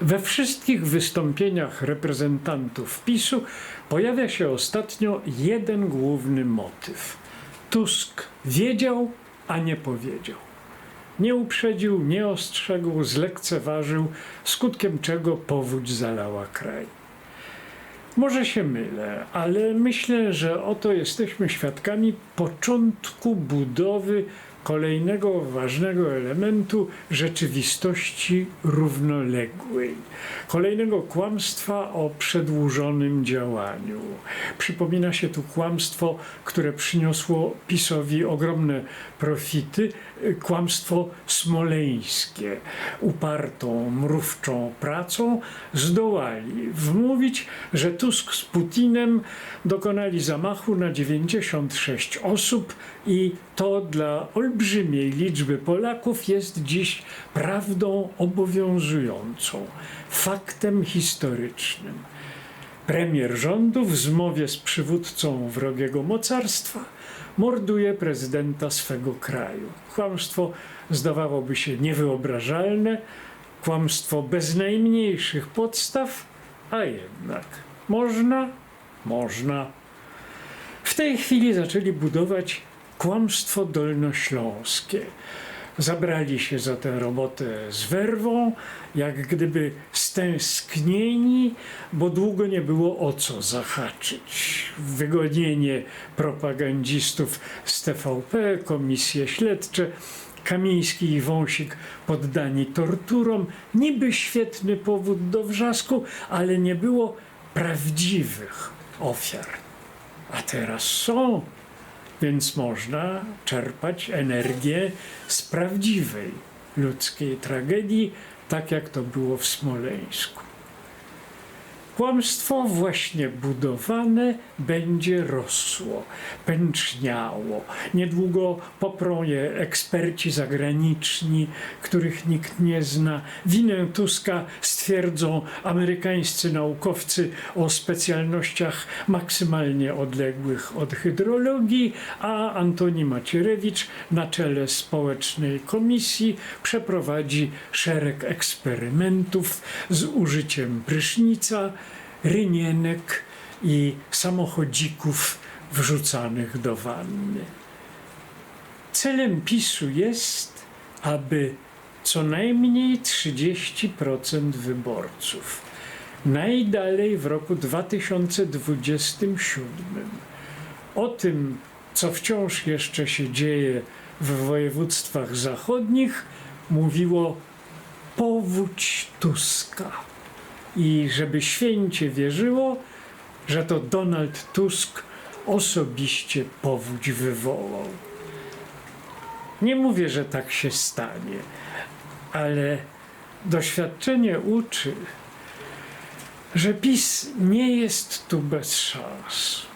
We wszystkich wystąpieniach reprezentantów PiSu pojawia się ostatnio jeden główny motyw. Tusk wiedział, a nie powiedział. Nie uprzedził, nie ostrzegł, zlekceważył, skutkiem czego powódź zalała kraj. Może się mylę, ale myślę, że oto jesteśmy świadkami początku budowy kolejnego ważnego elementu rzeczywistości równoległej, kolejnego kłamstwa o przedłużonym działaniu. Przypomina się tu kłamstwo, które przyniosło PiSowi ogromne profity, kłamstwo smoleńskie. Upartą, mrówczą pracą zdołali wmówić, że Tusk z Putinem dokonali zamachu na 96 osób i to dla olbrzymiej liczby Polaków jest dziś prawdą obowiązującą, faktem historycznym. Premier rządu w zmowie z przywódcą wrogiego mocarstwa morduje prezydenta swego kraju. Kłamstwo zdawałoby się niewyobrażalne, kłamstwo bez najmniejszych podstaw, a jednak można, można. W tej chwili zaczęli budować kłamstwo dolnośląskie. Zabrali się za tę robotę z werwą, jak gdyby stęsknieni, bo długo nie było o co zahaczyć. Wygonienie propagandzistów z TVP, komisje śledcze, Kamiński i Wąsik poddani torturom. Niby świetny powód do wrzasku, ale nie było prawdziwych ofiar. A teraz są, więc można czerpać energię z prawdziwej ludzkiej tragedii, tak jak to było w Smoleńsku. Kłamstwo właśnie budowane będzie rosło, pęczniało. Niedługo poprą je eksperci zagraniczni, których nikt nie zna. Winę Tuska stwierdzą amerykańscy naukowcy o specjalnościach maksymalnie odległych od hydrologii, a Antoni Macierewicz na czele społecznej komisji przeprowadzi szereg eksperymentów z użyciem prysznica, rynienek i samochodzików wrzucanych do wanny. Celem PiSu jest, aby co najmniej 30% wyborców najdalej w roku 2027 o tym, co wciąż jeszcze się dzieje w województwach zachodnich, mówiło powódź Tuska i żeby święcie wierzyło, że to Donald Tusk osobiście powódź wywołał. Nie mówię, że tak się stanie, ale doświadczenie uczy, że PiS nie jest tu bez szans.